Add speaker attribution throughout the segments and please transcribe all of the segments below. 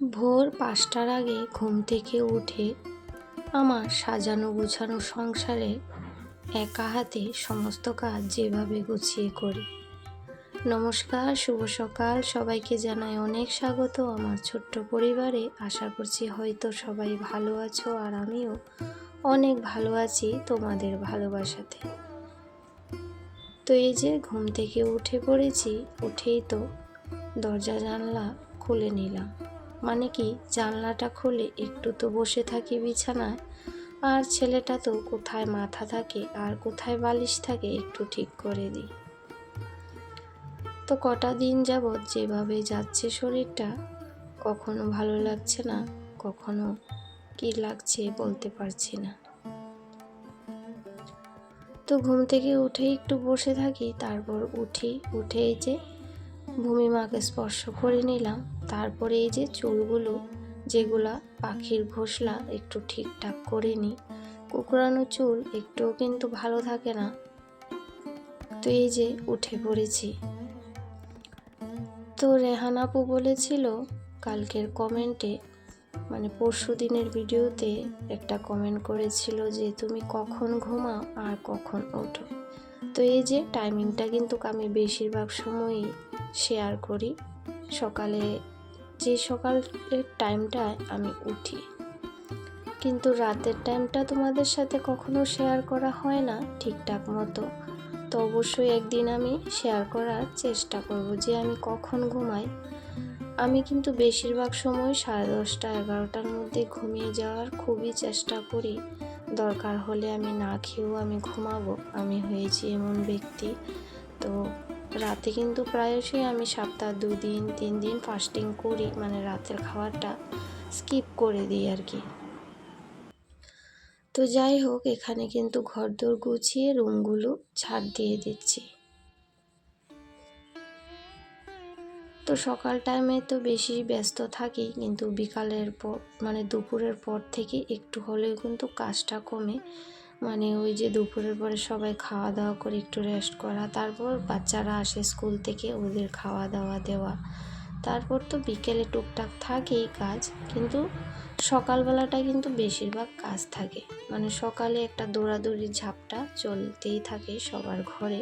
Speaker 1: ভোর পাঁচটার আগে ঘুম থেকে উঠে আমার সাজানো গুছানো সংসারে একা হাতে সমস্ত কাজ যেভাবে গুছিয়ে করি। নমস্কার, শুভ সকাল। সবাইকে জানাই অনেক স্বাগত। আমার ছোট্ট পরিবারে আশা করছি হয়তো সবাই ভালো আছো আর আমিও অনেক ভালো আছি তোমাদের ভালোবাসাতে। তো এই যে ঘুম থেকে উঠে পড়েছি, উঠেই তো দরজা জানলা খুলে নিলাম। মানে কি, জানলাটা খুলে একটু তো বসে থাকি বিছানায়। আর ছেলেটা তো কোথায় মাথা থাকে আর কোথায় বালিশ থাকে একটু ঠিক করে দিই। তো কটা দিন যাবৎ যেভাবে যাচ্ছে শরীরটা, কখনো ভালো লাগছে না, কখনো কি লাগছে বলতে পারছি না। তো ঘুম থেকে উঠে একটু বসে থাকি, তারপর উঠি, উঠে যে ভূমিমাকে স্পর্শ করে নিলাম। তারপরে এই যে চুলগুলো, যেগুলা পাখির ঘোষলা একটু ঠিকঠাক করে নিই কুকুরানো চুল একটুও কিন্তু ভালো থাকে না। তো এই যে উঠে পড়েছি। তো রেহান আপু বলেছিল, কালকের কমেন্টে মানে পরশু দিনের ভিডিওতে একটা কমেন্ট করেছিল যে, তুমি কখন ঘুমাও আর কখন ওঠো? তো এই যে টাইমিংটা কিন্তু আমি বেশিরভাগ সময়ই শেয়ার করি। সকালে, যে সকালের টাইমটায় আমি উঠি। কিন্তু রাতের টাইমটা তোমাদের সাথে কখনো শেয়ার করা হয় না ঠিকঠাক মতো। তো অবশ্যই একদিন আমি শেয়ার করার চেষ্টা করব যে আমি কখন ঘুমাই। আমি কিন্তু বেশিরভাগ সময় সাড়ে দশটা, এগারোটার মধ্যে ঘুমিয়ে যাওয়ার খুবই চেষ্টা করি। দরকার হলে আমি না খেয়েও আমি ঘুমাবো। আমি হয়েছি এমন ব্যক্তি। তো রাতে কিন্তু প্রায়শই আমি সপ্তাহ দুদিন তিন দিন ফাস্টিং করি। মানে রাতের খাবারটা স্কিপ করে দিই আর কি তো যাই হোক, এখানে কিন্তু ঘর ঘরদোর গুছিয়ে রুমগুলো ছাড় দিয়ে দিচ্ছি। তো সকাল টাইমে তো বেশি ব্যস্ত থাকি, কিন্তু বিকালের পর মানে দুপুরের পর থেকে একটু হলেও কিন্তু কাজটা কমে। মানে ওই যে দুপুরের পরে সবাই খাওয়া দাওয়া করে একটু রেস্ট করা, তারপর বাচ্চারা আসে স্কুল থেকে ওদের খাওয়া দাওয়া দেওয়া। তারপর তো বিকেলে টুকটাক থাকেই কাজ, কিন্তু সকালবেলাটা কিন্তু বেশিরভাগ কাজ থাকে। মানে সকালে একটা দৌড়াদৌড়ির ঝাপটা চলতেই থাকে সবার ঘরে।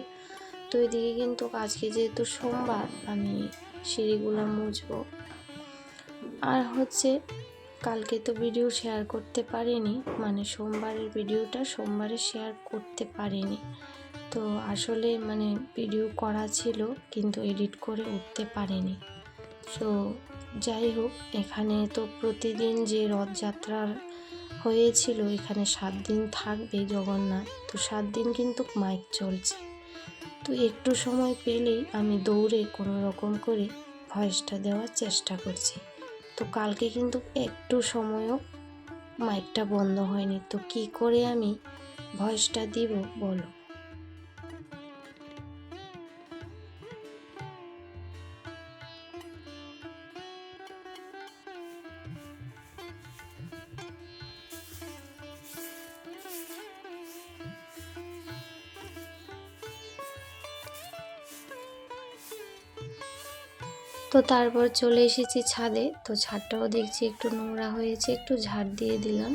Speaker 1: তো এদিকে কিন্তু আজকে যেহেতু সোমবার, আমি সিঁড়িগুলো মুছবো। আর হচ্ছে, কালকে তো ভিডিও শেয়ার করতে পারিনি মানে সোমবারের ভিডিওটা সোমবারে শেয়ার করতে পারিনি। তো আসলে মানে ভিডিও করা ছিল, কিন্তু এডিট করে উঠতে পারিনি। তো যাই হোক, এখানে তো প্রতিদিন যে রথযাত্রার হয়েছিল, এখানে সাত দিন থাকবে জগন্নাথ। তো সাত দিন কিন্তু মাইক চলছে। তো একটু সময় পেলেই আমি দৌড়ে কোনো রকম করে ভয়েসটা দেওয়ার চেষ্টা করছি। তো কালকে কিন্তু একটু সময়ও মাইকটা বন্ধ হয়নি। তো কি করে আমি ভয়েসটা দিব বলো? তো তারপর চলে এসেছি ছাদে। তো ছাদটাও দেখছি একটু নোংরা হয়েছে, একটু ঝাড় দিয়ে দিলাম।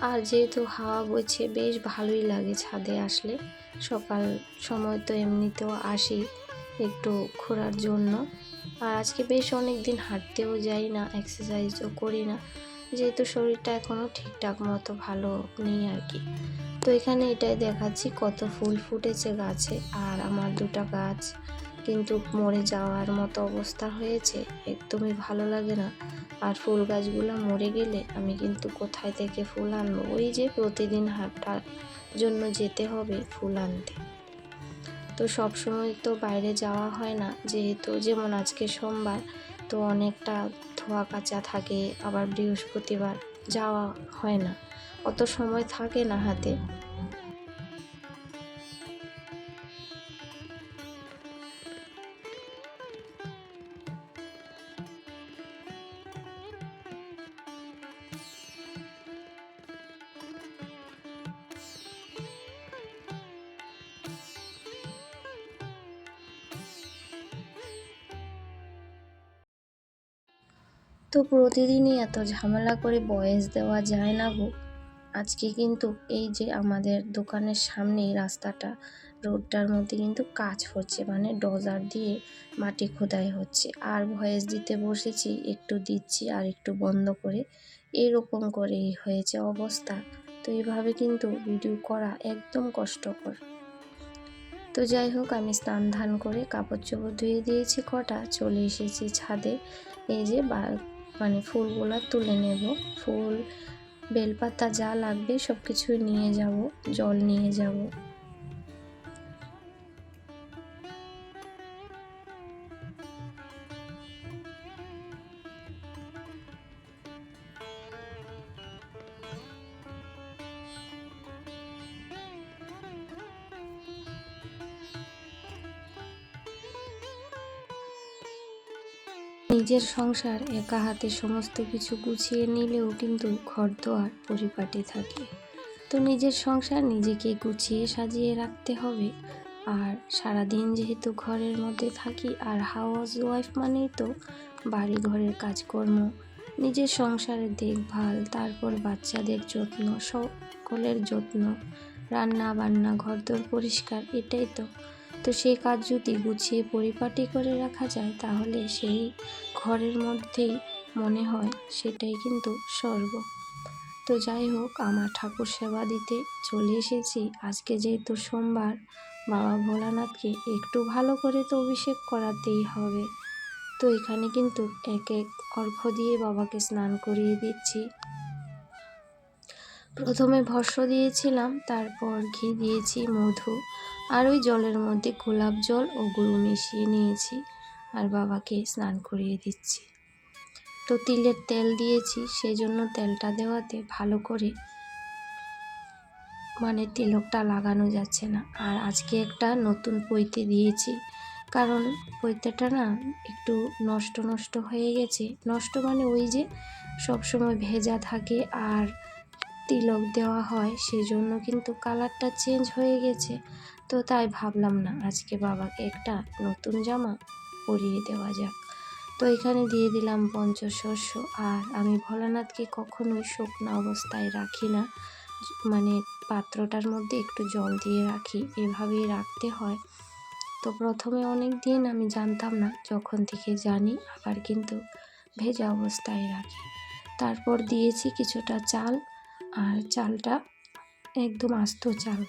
Speaker 1: আর যেহেতু হাওয়া বইছে, বেশ ভালোই লাগে ছাদে আসলে। সকাল সময় তো এমনিতেও আসি একটু ঘোরার জন্য। আর আজকে বেশ অনেক দিন হাঁটতেও যাই না এক্সারসাইজও করি না। যেহেতু শরীরটা এখনও ঠিকঠাক মতো ভালো নেই আর কি। তো এখানে এটাই দেখাচ্ছি কত ফুল ফুটেছে গাছে। আর আমার দুটা গাছ কিন্তু মরে যাওয়ার মতো অবস্থা হয়েছে, একদমই ভালো লাগে না। আর ফুল গাছগুলো মরে গেলে আমি কিন্তু কোথায় থেকে ফুল আনব? ওই যে প্রতিদিন হাটটার জন্য যেতে হবে ফুল আনতে। তো সব সময় তো বাইরে যাওয়া হয় না, যেহেতু যেমন আজকে সোমবার, তো অনেকটা ধোয়া কাচা থাকে, আবার বৃহস্পতিবার যাওয়া হয় না। অত সময় থাকে না হাতে। তো প্রতিদিনই এত ঝামেলা করে বয়স দেওয়া যায় না গো। আজকে কিন্তু এই যে আমাদের দোকানের সামনেই রাস্তাটা, রোডটার মধ্যে কিন্তু কাজ হচ্ছে মানে ডজার দিয়ে মাটি খোদাই হচ্ছে। আর ভয়েস দিতে বসেছি, একটু দিচ্ছি আর একটু বন্ধ করে। এরকম করেই হয়েছে অবস্থা। তো এইভাবে কিন্তু ভিডিও করা একদম কষ্টকর। তো যাই হোক, আমি স্নান ধান করে কাপড় চোপড় ধুয়ে দিয়েছি কটা, চলে এসেছি ছাদে। এই যে মানে ফুলগুলো তুলে নেব। ফুল, বেলপাতা যা লাগবে সব কিছু নিয়ে যাব, জল নিয়ে যাব। নিজের সংসার একা হাতে সমস্ত কিছু গুছিয়ে নিলেও কিন্তু ঘর দোয়ার পরিপাটি থাকে। তো নিজের সংসার নিজেকে গুছিয়ে সাজিয়ে রাখতে হবে। আর সারাদিন যেহেতু ঘরের মধ্যে থাকি আর হাউস ওয়াইফ মানেই তো বাড়ি ঘরের কাজকর্ম, নিজের সংসারের দেখভাল, তারপর বাচ্চাদের যত্ন, সকলের যত্ন, রান্না বান্না, ঘরদোর পরিষ্কার এটাই তো। তো সেই কাজ যদি গুছিয়ে পরিপাটি করে রাখা যায় তাহলে সেই ঘরের মধ্যেই মনে হয় সেটাই কিন্তু স্বর্গ। তো যাই হোক, আমার ঠাকুর সেবা দিতে চলে এসেছি। আজকে যেহেতু সোমবার, বাবা ভোলানাথকে একটু ভালো করে তো অভিষেক করাতেই হবে। তো এখানে কিন্তু এক এক অর্ঘ দিয়ে বাবাকে স্নান করিয়ে দিচ্ছি। প্রথমে ভস্য দিয়েছিলাম, তারপর ঘি দিয়েছি, মধু, আর ওই জলের মধ্যে গোলাপ জল ও গুঁড়ো মিশিয়ে নিয়েছি। আর বাবাকে স্নান করিয়ে দিচ্ছি। তো তিলের তেল দিয়েছি সেই জন্য তেলটা দেওয়াতে ভালো করে মানে তিলকটা লাগানো যাচ্ছে না। আর আজকে একটা নতুন পৈতে দিয়েছি, কারণ পৈতেটা না একটু নষ্ট নষ্ট হয়ে গেছে। নষ্ট মানে ওই যে সবসময় ভেজা থাকে আর তিলক দেওয়া হয় সেই জন্য কিন্তু কালারটা চেঞ্জ হয়ে গেছে। তো তাই ভাবলাম না, আজকে বাবাকে একটা নতুন জামা পরিয়ে দেওয়া যাক। তো এখানে দিয়ে দিলাম পঞ্চশস্য আর আমি ভোলানাথকে কখনোই শুকনো অবস্থায় রাখি না। মানে পাত্রটার মধ্যে একটু জল দিয়ে রাখি। এভাবেই রাখতে হয়। তো প্রথমে অনেক দিন আমি জানতাম না, যখন থেকে জানি, আবার কিন্তু ভেজা অবস্থায় রাখি। তারপর দিয়েছি কিছুটা চাল। আর চালটা একদম আস্ত চাল।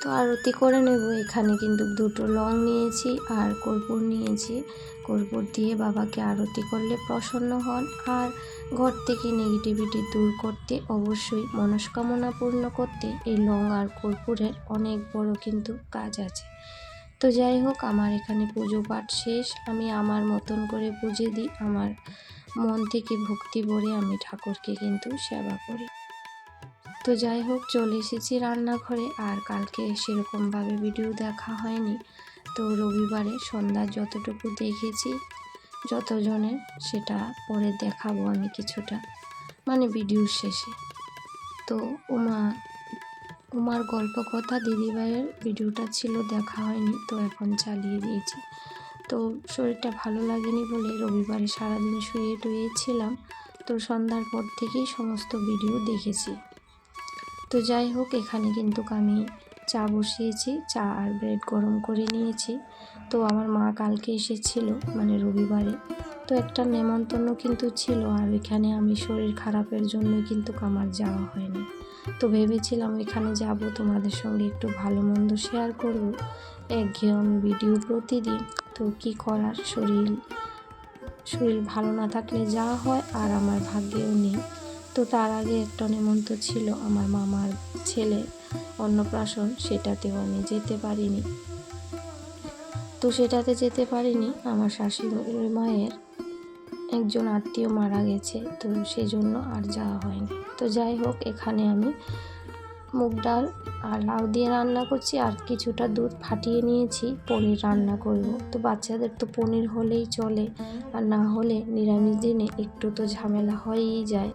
Speaker 1: তো আরতি করে নেব। এখানে কিন্তু দুটো লং নিয়েছি আর কর্পূর নিয়েছি। কর্পূর দিয়ে বাবাকে আরতি করলে প্রসন্ন হন আর ঘর থেকে নেগেটিভিটি দূর করতে অবশ্যই মনস্কামনা পূর্ণ করতে এই লং আর কর্পূরের অনেক বড় কিন্তু কাজ আছে। তো যাই হোক, আমার এখানে পুজো পাঠ শেষ। আমি আমার মতন করে পুজো দিই। আমার মন থেকে ভক্তি ভরে আমি ঠাকুরকে কিন্তু সেবা করি। তো যাই হোক, চলে এসেছি রান্নাঘরে আর কালকে সেরকমভাবে ভিডিও দেখা হয়নি। তো রবিবারে সন্ধ্যা যতটুকু দেখেছি, যতজনের, সেটা পরে দেখাবো আমি কিছুটা মানে ভিডিওর শেষে। তো উমা, উমার গল্প কথা দিদিভাইয়ের ভিডিওটা ছিল দেখা হয়নি, তো এখন চালিয়ে দিয়েছি। তো শরীরটা ভালো লাগেনি বলে রবিবারে সারাদিন শুয়ে টুয়েছিলাম তো সন্ধ্যার পর থেকেই সমস্ত ভিডিও দেখেছি। তো যাই হোক, এখানে কিন্তু আমি চা বসিয়েছি। চা আর ব্রেড গরম করে নিয়েছি। তো আমার মা কালকে এসেছিল মানে রবিবারে। তো একটা নেমন্তন্ন কিন্তু ছিল, আর এখানে আমি শরীর খারাপের জন্য কিন্তু আমার যাওয়া হয়নি। তো ভেবেছিলাম এখানে যাব, তোমাদের সঙ্গে একটু ভালো মন্দ শেয়ার করব। একঘেয়েমি ভিডিও প্রতিদিন, তো কি করার? শরীর শরীর ভালো না থাকলে যাওয়া হয়, আর আমার ভাগ্যেও নেই। তো তার আগে একটা নেমন্ত ছিল আমার মামার ছেলে অন্নপ্রাশন, সেটাতেও আমি যেতে পারিনি। তো সেটাতে যেতে পারিনি, আমার শাশুড়ি মায়ের একজন আত্মীয় মারা গেছে, তো সেই জন্য আর যাওয়া হয়নি। তো যাই হোক, এখানে আমি মুগ ডাল আর লাউ দিয়ে রান্না করছি, আর কিছুটা দুধ ফাটিয়ে নিয়েছি, পনির রান্না করব। তো বাচ্চাদের তো পনির হলেই চলে, আর না হলে নিরামিষ দিনে একটু তো ঝামেলা হয়েই যায়।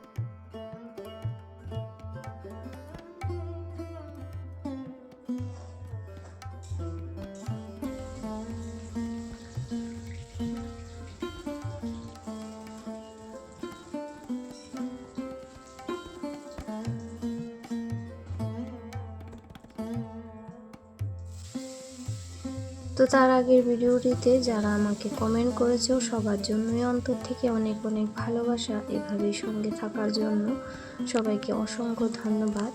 Speaker 1: তো তার আগের ভিডিওটিতে যারা আমাকে কমেন্ট করেছ সবার জন্যই অন্তর থেকে অনেক অনেক ভালোবাসা এভাবেই সঙ্গে থাকার জন্য সবাইকে অসংখ্য ধন্যবাদ।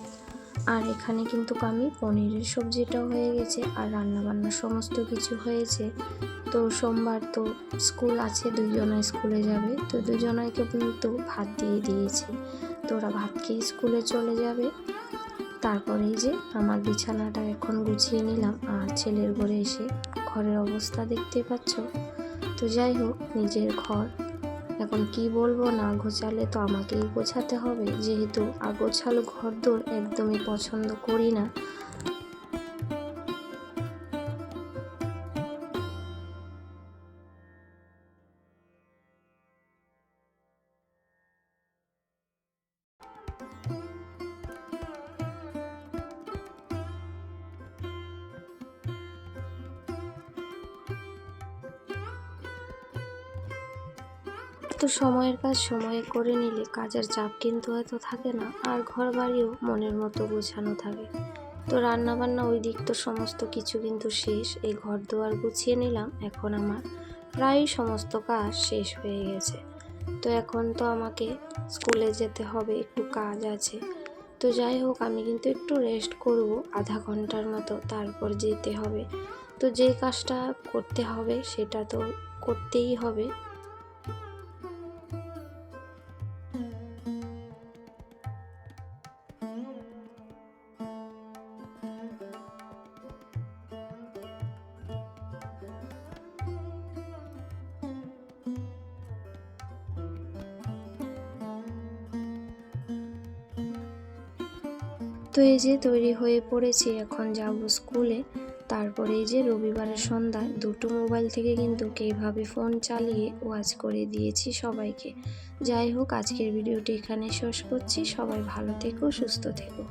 Speaker 1: আর এখানে কিন্তু আমি পনিরের সবজিটাও হয়ে গেছে আর রান্নাবান্না সমস্ত কিছু হয়েছে। তো সোমবার তো স্কুল আছে দুইজনাই স্কুলে যাবে। তো দুজনাইকে কিন্তু ভাত দিয়ে দিয়েছি। তো ওরা ভাত খেয়ে স্কুলে চলে যাবে। তারপরে এই যে আমার বিছানাটা এখন গুছিয়ে নিলাম আর ছেলের ঘরে এসে ঘরের অবস্থা দেখতে পাচ্ছ? তো যাই হোক, নিজের ঘর। এখন কি বলব না গোছালে তো আমাকেই গোছাতে হবে। যেহেতু আগোছালো ঘর দোর একদমই পছন্দ করি না। তো সময়ের কাজ সময়ে করে নিলে কাজের চাপ কিন্তু এত থাকে না, আর ঘর বাড়িও মনের মতো গোছানো থাকে। তো রান্না বান্না ওই দিক তো সমস্ত কিছু কিন্তু শেষ, এই ঘর দুয়ার গুছিয়ে নিলাম এখন আমার। প্রায় সমস্ত কাজ শেষ হয়ে গেছে। তো এখন তো আমাকে স্কুলে যেতে হবে, একটু কাজ আছে। তো যাই হোক, আমি কিন্তু একটু রেস্ট করব আধা ঘণ্টার মতো, তারপর যেতে হবে। তো যে কাজটা করতে হবে, সেটা তো করতেই হবে। তো এই যে তৈরি হয়ে পড়েছি এখন যাব স্কুলে। তারপরে এই যে রবিবারের সন্ধ্যায় দুটো মোবাইল থেকে কিন্তু কেভাবে ফোন চালিয়ে ওয়াচ করে দিয়েছি সবাইকে। যাই হোক, আজকের ভিডিওটি এখানে শেষ করছি। সবাই ভালো থেকো, সুস্থ থেকো।